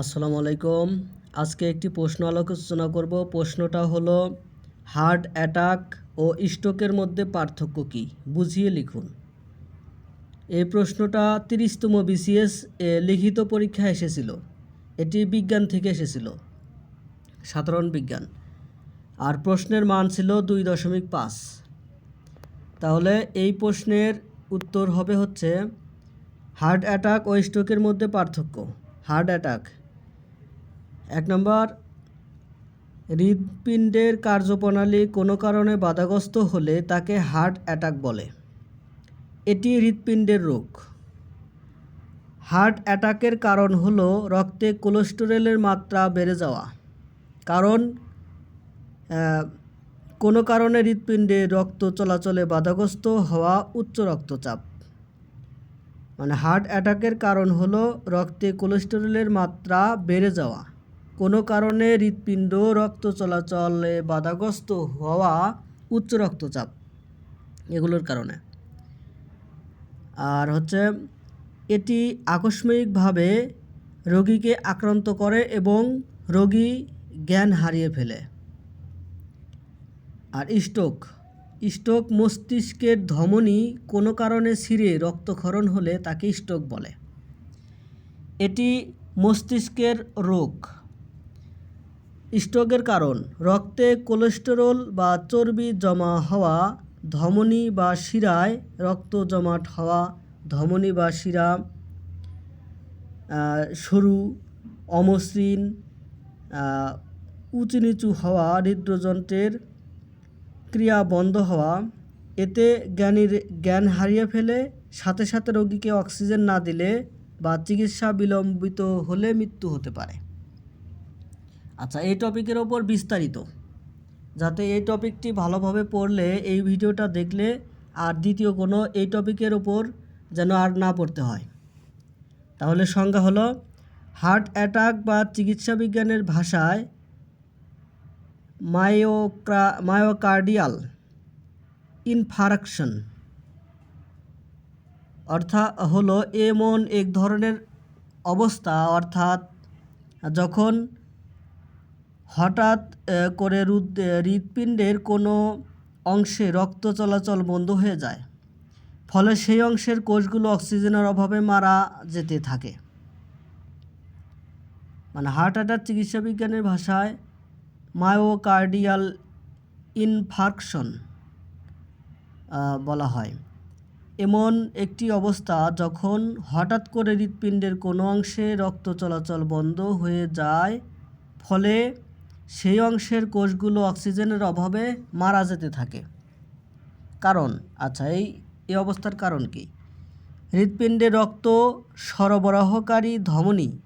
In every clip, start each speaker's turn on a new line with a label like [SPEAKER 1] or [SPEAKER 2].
[SPEAKER 1] আসসালামু আলাইকুম। আজকে একটি প্রশ্ন আলোচনা করব। প্রশ্নটা হলো, হার্ট অ্যাটাক ও স্ট্রোকের মধ্যে পার্থক্য কী? বুঝিয়ে লিখুন। এই প্রশ্নটা তিরিশতম বিসিএস এ লিখিত পরীক্ষা এসেছিল। এটি বিজ্ঞান থেকে এসেছিল। সাধারণ বিজ্ঞান। আর প্রশ্নের মান ছিল দুই দশমিক পাঁচ। তাহলে এই প্রশ্নের উত্তর হবে হচ্ছে, হার্ট অ্যাটাক ও স্ট্রোকের মধ্যে পার্থক্য। হার্ট অ্যাটাক এক নম্বর হৃদপিণ্ডের কার্যপ্রণালী কোনো কারণে বাধাগ্রস্ত হলে তাকে হার্ট অ্যাটাক বলে। এটি হৃদপিণ্ডের রোগ। হার্ট অ্যাটাকের কারণ হলো রক্তে কোলেস্টেরলের মাত্রা বেড়ে যাওয়া। কারণ কোনো কারণে হৃদপিণ্ডে রক্ত চলাচলে বাধাগ্রস্ত হওয়া উচ্চ রক্তচাপ। মানে হার্ট অ্যাটাকের কারণ হলো রক্তে কোলেস্টেরলের মাত্রা বেড়ে যাওয়া। কোনো কারণে হৃৎপিণ্ড, রক্ত চলাচলে বাধাগ্রস্ত হওয়া, উচ্চ রক্তচাপ এগুলোর কারণে। আর হচ্ছে এটি আকস্মিকভাবে রোগীকে আক্রান্ত করে এবং রোগী জ্ঞান হারিয়ে ফেলে। আর স্ট্রোক স্ট্রোক মস্তিষ্কের ধমনী কোনো কারণে ছিঁড়ে রক্তক্ষরণ হলে তাকে স্ট্রোক বলে। এটি মস্তিষ্কের রোগ। স্ট্রোকের কারণ। রক্তে কোলেস্টেরল বা চর্বি জমা হওয়া, ধমনী বা শিরায় রক্ত জমাট হওয়া, ধমনী বা শিরা সরু, অমসৃণ উঁচু নিচু হওয়া হৃদযন্ত্রের ক্রিয়া বন্ধ হওয়া, এতে জ্ঞানীর জ্ঞান হারিয়ে ফেলে, সাথে সাথে রোগীকে অক্সিজেন না দিলে বা চিকিৎসা বিলম্বিত হলে মৃত্যু হতে পারে। আচ্ছা এই টপিকের ওপর বিস্তারিত। যাতে এই টপিকটি ভালোভাবে পড়লে, এই ভিডিওটা দেখলে আর দ্বিতীয় কোনো এই টপিকের ওপর যেন আর না পড়তে হয়। তাহলে সংজ্ঞা হলো হার্ট অ্যাটাক বা চিকিৎসা বিজ্ঞানের ভাষায় মায়োক্রা মায়োকার্ডিয়াল ইনফারাকশন অর্থাৎ হলো এমন এক ধরনের অবস্থা, অর্থাৎ যখন হঠাৎ করে হৃৎপিণ্ডের কোনো অংশে রক্ত চলাচল বন্ধ হয়ে যায়। ফলে সেই অংশের কোষগুলো অক্সিজেনের অভাবে মারা যেতে থাকে। মানে হার্ট অ্যাটাক, চিকিৎসা বিজ্ঞানের ভাষায় মায়োকার্ডিয়াল ইনফার্কশন বলা হয়। এমন একটি অবস্থা যখন হঠাৎ করে হৃৎপিণ্ডের কোনো অংশে রক্ত চলাচল বন্ধ হয়ে যায়, ফলে সেই অংশের কোষগুলো অক্সিজেনের অভাবে মারা যেতে থাকে। কারণ আচ্ছা এই এই অবস্থার কারণ কি? হৃৎপিণ্ডে রক্ত সরবরাহকারী ধমনী,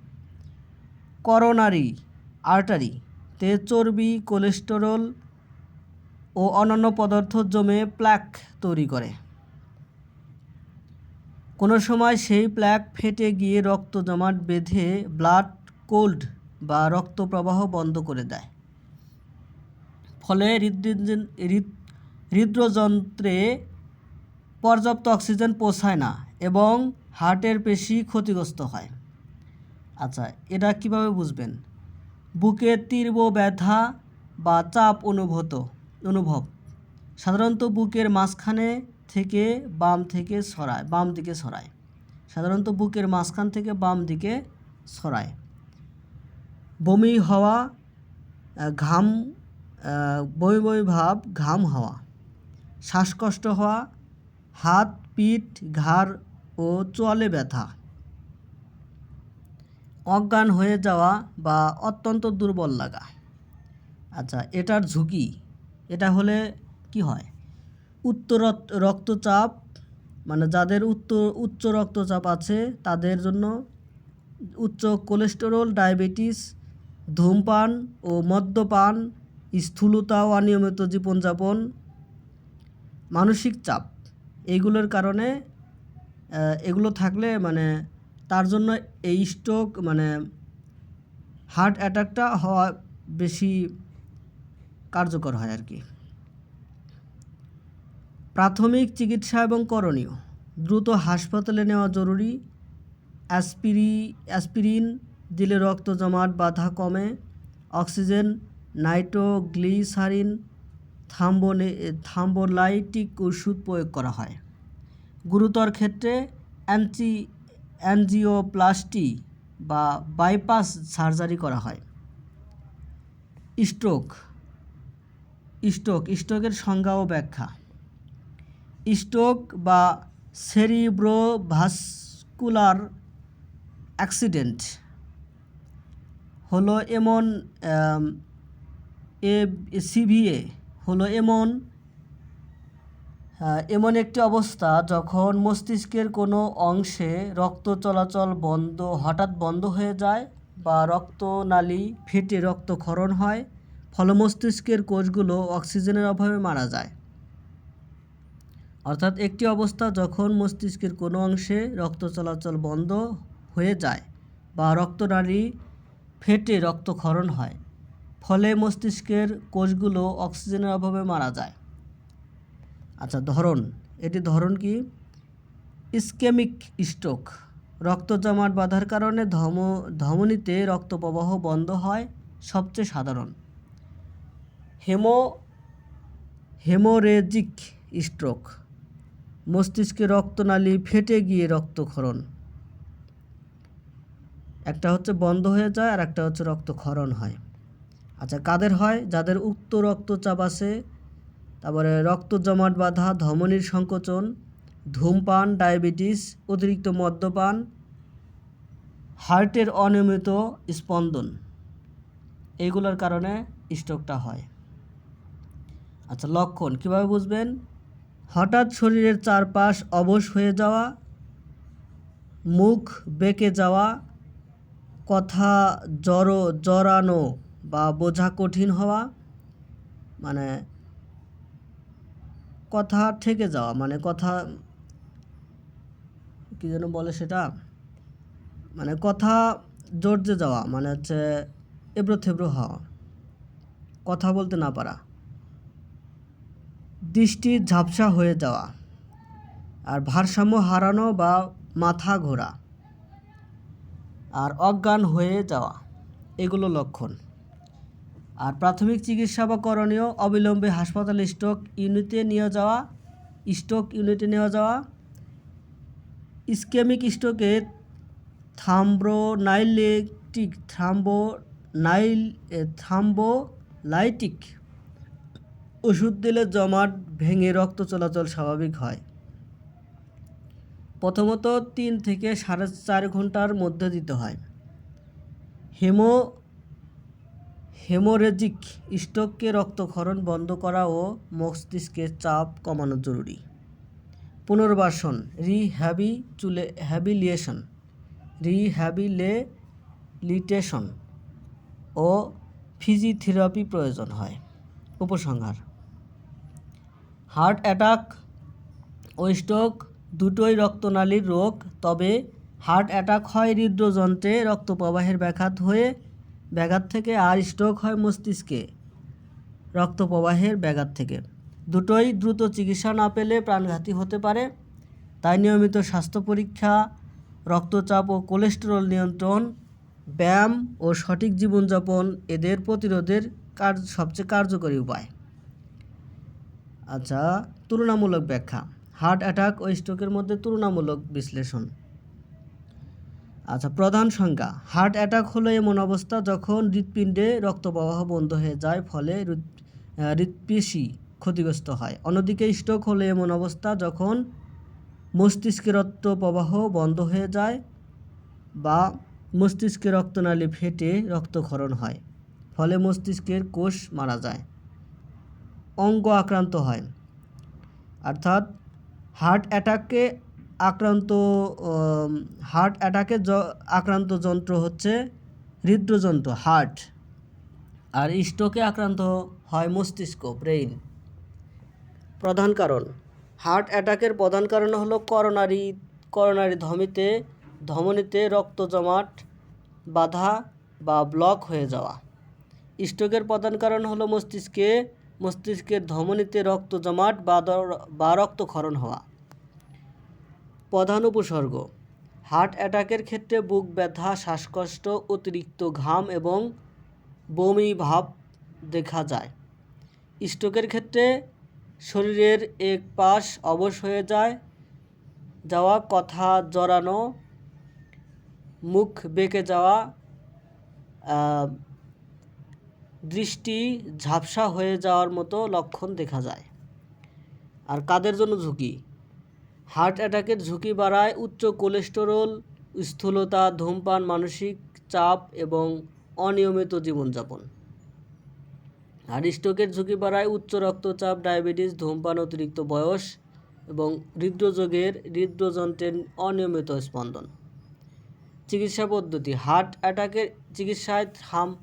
[SPEAKER 1] করোনারি আর্টারি, তে চর্বি, কোলেস্টেরল ও অন্যান্য পদার্থ জমে প্ল্যাক তৈরি করে। কোনো সময় সেই প্ল্যাক ফেটে গিয়ে রক্ত জমাট বেঁধে ব্লাড কোল্ড বা রক্ত প্রবাহ বন্ধ করে দেয়। ফলে হৃদ- হৃদযন্ত্রে পর্যাপ্ত অক্সিজেন পৌঁছায় না এবং হার্টের পেশি ক্ষতিগ্রস্ত হয়। আচ্ছা এটা কীভাবে বুঝবেন? বুকে তীব্র ব্যথা বা চাপ অনুভূত, অনুভব। সাধারণত বুকের মাঝখানে থেকে বাম থেকে সরায়, বাম দিকে সরায়। সাধারণত বুকের মাঝখান থেকে বাম দিকে সরায়। বমি হওয়া ঘাম বমি বমি ভাব, ঘাম হওয়া। শ্বাসকষ্ট হওয়া, হাত, পিঠ, ঘাড় ও চোয়ালে ব্যথা। অজ্ঞান হয়ে যাওয়া বা অত্যন্ত দুর্বল লাগা। আচ্ছা এটার ঝুঁকি, এটা হলে কি হয়? উচ্চ রক্ত- রক্তচাপ মানে যাদের উচ্চ উচ্চ রক্তচাপ আছে, তাদের জন্য উচ্চ কোলেস্টেরল, ডায়াবেটিস ধূমপান ও মদ্যপান, স্থূলতা ও অনিয়মিত জীবনযাপন, মানসিক চাপ এইগুলোর কারণে এগুলো থাকলে মানে তার জন্য এই স্ট্রোক মানে হার্ট অ্যাটাকটা হওয়া বেশি কার্যকর হয় আর কি। প্রাথমিক চিকিৎসা এবং করণীয়, দ্রুত হাসপাতালে নেওয়া জরুরি অ্যাসপিরি অ্যাসপিরিন দিলে রক্ত জমাট, বাধা কমে। অক্সিজেন, নাইট্রোগ্লিসারিন, থাম্বোনে, থাম্বোলাইটিক ওষুধ প্রয়োগ করা হয়। গুরুতর ক্ষেত্রে অ্যাঞ্চি অ্যানজিওপ্লাস্টি বা বাইপাস সার্জারি করা হয়। স্ট্রোক স্ট্রোক, স্ট্রোকের সংজ্ঞা ও ব্যাখ্যা। স্ট্রোক বা সেরিব্রোভাস্কুলার অ্যাক্সিডেন্ট হলো এমন এ সিভিএ হলো এমন এমন একটি অবস্থা যখন মস্তিষ্কের কোনো অংশে রক্ত চলাচল বন্ধ, হঠাৎ বন্ধ হয়ে যায় বা রক্তনালী ফেটে রক্তক্ষরণ হয়, ফলে মস্তিষ্কের কোষগুলো অক্সিজেনের অভাবে মারা যায়। অর্থাৎ একটি অবস্থা যখন মস্তিষ্কের কোনো অংশে রক্ত চলাচল বন্ধ হয়ে যায় বা রক্তনালী ফেটে রক্তক্ষরণ হয়, ফলে মস্তিষ্কের কোষগুলো অক্সিজেনের অভাবে মারা যায়। আচ্ছা ধরন, এটি ধরন কি? ইসকেমিক স্ট্রোক রক্ত জমাট বাঁধার কারণে ধম ধমনীতে রক্ত প্রবাহ বন্ধ হয় সবচেয়ে সাধারণ। হেমো, হেমোরেজিক স্ট্রোক, মস্তিষ্কে রক্তনালী ফেটে গিয়ে রক্তক্ষরণ। একটা হচ্ছে বন্ধ হয়ে যায় আর একটা হচ্ছে রক্তক্ষরণ হয়। আচ্ছা কাদের হয়? যাদের উক্ত রক্তচাপ আছে, তারপরে রক্ত জমাট বাঁধা, ধমনীর সংকোচন, ধূমপান, ডায়াবেটিস, অতিরিক্ত মদ্যপান, হার্টের অনিয়মিত স্পন্দন এইগুলোর কারণে স্ট্রোকটা হয়। আচ্ছা লক্ষণ কীভাবে বুঝবেন? হঠাৎ শরীরের চারপাশ অবশ হয়ে যাওয়া, মুখ বেঁকে যাওয়া কথা জড়ো জড়ানো বা বোঝা কঠিন হওয়া মানে কথা ঠেকে যাওয়া মানে কথা, কী যেন বলে সেটা? মানে কথা জর্জে যাওয়া মানে হচ্ছে এবড়ো থেবড়ো হওয়া, কথা বলতে না পারা, দৃষ্টি ঝাপসা হয়ে যাওয়া, আর ভারসাম্য হারানো বা মাথা ঘোরা। আর অজ্ঞান হয়ে যাওয়া, এগুলো লক্ষণ। আর প্রাথমিক চিকিৎসা বা করণীয়, অবিলম্বে হাসপাতালে স্ট্রোক ইউনিটে নিয়ে যাওয়া, স্ট্রোক ইউনিটে নেওয়া যাওয়া, ইসকেমিক স্ট্রোকে থাম্ব্রোনাইলেটিক থ্রাম্বো নাইল থাম্বোলাইটিক ওষুধ দিলে জমাট ভেঙে রক্ত চলাচল স্বাভাবিক হয়। প্রথমত তিন থেকে সাড়ে চার ঘণ্টার মধ্যে দিতে হয়। হেমো, হেমোরেজিক স্ট্রোককে রক্তক্ষরণ বন্ধ করা ও মস্তিষ্কের চাপ কমানো জরুরি। পুনর্বাসন, রিহ্যাবিচুলে, হ্যাবিলিয়েশন রিহ্যাবিলিটেশন ও ফিজিওথেরাপি প্রয়োজন হয়। উপসংহার, হার্ট অ্যাটাক ও স্ট্রোক দুটোই রক্তনালীর রোগ, তবে হার্ট অ্যাটাক হয় হৃদযন্ত্রে রক্ত প্রবাহের ব্যাঘাত হয়ে, ব্যাঘাত থেকে আর স্ট্রোক হয় মস্তিষ্কে রক্ত প্রবাহের ব্যাঘাত থেকে। দুটোই দ্রুত চিকিৎসা না পেলে প্রাণঘাতী হতে পারে। তাই নিয়মিত স্বাস্থ্য পরীক্ষা, রক্তচাপ ও কোলেস্টেরল নিয়ন্ত্রণ, ব্যায়াম ও সঠিক জীবনযাপন এদের প্রতিরোধের কার্য, সবচেয়ে কার্যকরী উপায়। আচ্ছা তুলনামূলক ব্যাখ্যা। হার্ট অ্যাটাক ও স্ট্রোকের মধ্যে তুলনামূলক বিশ্লেষণ। আচ্ছা প্রধান সংজ্ঞা। হার্ট অ্যাটাক হলো এমন অবস্থা যখন হৃৎপিণ্ডে রক্ত প্রবাহ বন্ধ হয়ে যায়, ফলে হৃৎপেশি ক্ষতিগ্রস্ত হয়। অন্যদিকে স্ট্রোক হলো এমন অবস্থা যখন মস্তিষ্কে রক্ত প্রবাহ বন্ধ হয়ে যায় বা মস্তিষ্কে রক্তনালী ফেটে রক্তক্ষরণ হয়, ফলে মস্তিষ্কের কোষ মারা যায়, অঙ্গ আক্রান্ত হয়। অর্থাৎ হার্ট অ্যাটাকে আক্রান্ত হার্ট অ্যাটাকে আক্রান্ত যন্ত্র হচ্ছে হৃদযন্ত্র, হার্ট। আর স্ট্রোকে আক্রান্ত হয় মস্তিষ্ক, ব্রেইন। প্রধান কারণ, হার্ট অ্যাটাকের প্রধান কারণ হলো করোনারি করোনারি ধমিতে ধমনীতে রক্ত জমাট, বাধা বা ব্লক হয়ে যাওয়া। স্ট্রোকের প্রধান কারণ হলো মস্তিষ্কে মস্তিষ্কের ধমনীতে রক্ত জমাট বা রক্তক্ষরণ হওয়া। প্রধান উপসর্গ হার্ট অ্যাটাকের ক্ষেত্রে বুক ব্যথা, শ্বাসকষ্ট, অতিরিক্ত ঘাম এবং বমি ভাব দেখা যায়। স্ট্রোকের ক্ষেত্রে শরীরের এক পাশ অবশ হয়ে যায়, যাওয়া, কথা জড়ানো, মুখ বেঁকে যাওয়া দৃষ্টি ঝাপসা হয়ে যাওয়ার মতো লক্ষণ দেখা যায়। আর কাদের জন্য ঝুঁকি? হার্ট অ্যাটাকের ঝুঁকি বাড়ায় উচ্চ কোলেস্টেরল, স্থূলতা, ধূমপান, মানসিক চাপ এবং অনিয়মিত জীবনযাপন। আর স্ট্রোকের ঝুঁকি বাড়ায় উচ্চ রক্তচাপ, ডায়াবেটিস, ধূমপান, অতিরিক্ত বয়স এবং হৃদরোগের হৃদযন্ত্রের অনিয়মিত স্পন্দন। চিকিৎসা পদ্ধতি, হার্ট অ্যাটাকের চিকিৎসায় থাম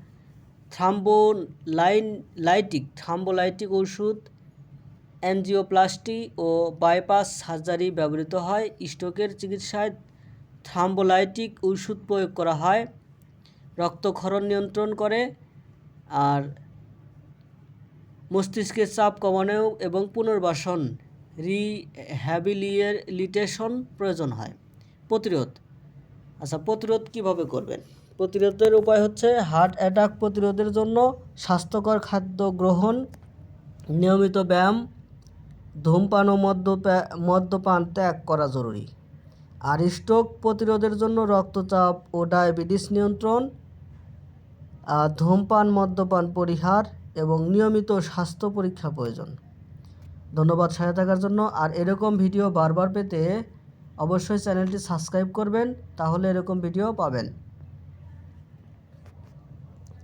[SPEAKER 1] থ্রাম্বোলাইন লাইটিক থ্রাম্বোলাইটিক ওষুধ অ্যানজিওপ্লাস্টি ও বাইপাস সার্জারি ব্যবহৃত হয়। স্ট্রোকের চিকিৎসায় থ্রাম্বোলাইটিক ওষুধ প্রয়োগ করা হয়। রক্তক্ষরণ নিয়ন্ত্রণ করে আর মস্তিষ্কের চাপ কমানো এবং পুনর্বাসন রিহ্যাবিলিটেশন প্রয়োজন হয়। প্রতিরোধ। আচ্ছা প্রতিরোধ কীভাবে করবেন? প্রতিরোধের উপায় হচ্ছে হার্ট অ্যাটাক প্রতিরোধের জন্য স্বাস্থ্যকর খাদ্য গ্রহণ, নিয়মিত ব্যায়াম, ধূমপান ও মদ্যপা মদ্যপান ত্যাগ করা জরুরি। আর স্ট্রোক প্রতিরোধের জন্য রক্তচাপ ও ডায়াবেটিস নিয়ন্ত্রণ ধূমপান, মদ্যপান পরিহার এবং নিয়মিত স্বাস্থ্য পরীক্ষা প্রয়োজন। ধন্যবাদ সাথে থাকার জন্য। আর এরকম ভিডিও বারবার পেতে অবশ্যই চ্যানেলটি সাবস্ক্রাইব করবেন, তাহলে এরকম ভিডিও পাবেন।